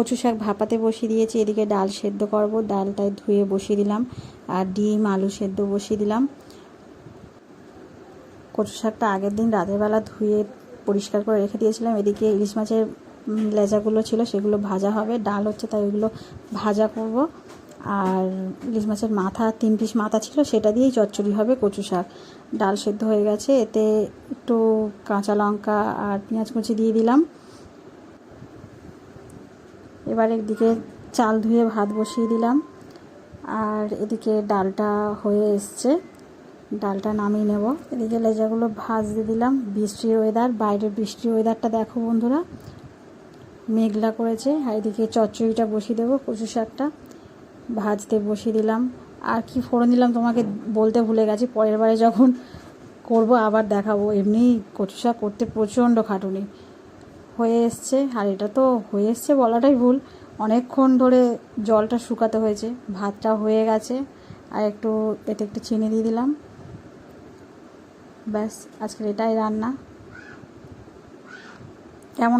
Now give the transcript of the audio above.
কচু শাক ভাপাতে বসিয়ে দিয়েছি, এদিকে ডাল সেদ্ধ করব ডালটায় ধুয়ে বসিয়ে দিলাম, আর ডিম, আলু সেদ্ধ বসিয়ে দিলাম। কচু শাকটা আগের দিন রাতের বেলা ধুয়ে পরিষ্কার করে রেখে দিয়েছিলাম, এদিকে ইলিশ মাছের লেজাগুলো ছিল, সেগুলো ভাজা হবে, ডাল হচ্ছে তাই ওইগুলো ভাজা করব, আর ইলিশ মাছের মাথা, তিন পিস মাথা ছিল, সেটা দিয়েই চচ্চড়ি হবে কচু শাক। ডাল সেদ্ধ হয়ে গেছে, এতে একটু কাঁচা লঙ্কা আর পেঁয়াজ কুচি দিয়ে দিলাম এবার একদিকে চাল ধুয়ে ভাত বসিয়ে দিলাম। আর এদিকে ডালটা হয়ে এসছে। ডালটা নামিয়ে নেব। এদিকে লেজাগুলো ভাজতে দিলাম। বৃষ্টির ওয়েদার বাইরের বৃষ্টির ওয়েদারটা দেখো বন্ধুরা। মেঘলা করেছে। আর এদিকে চচ্চড়িটা বসিয়ে দেবো, কচু শাকটা। ভাজতে বসিয়ে দিলাম। আর কি ফোড়ন দিলাম তোমাকে বলতে ভুলে গেছি। পরের বারে যখন করব, আবার দেখাবো। এমনি কচু শাক করতে প্রচণ্ড খাটুনি। হয়ে এসছে, আর এটা তো হয়ে এসছে বলাটাই ভুল। অনেকক্ষণ ধরে জলটা শুকাতে হয়েছে, ভাতটা হয়ে গেছে, আর একটু এতে একটু চিনি দিয়ে দিলাম। ব্যাস, আজকের এটাই রান্না। কেমন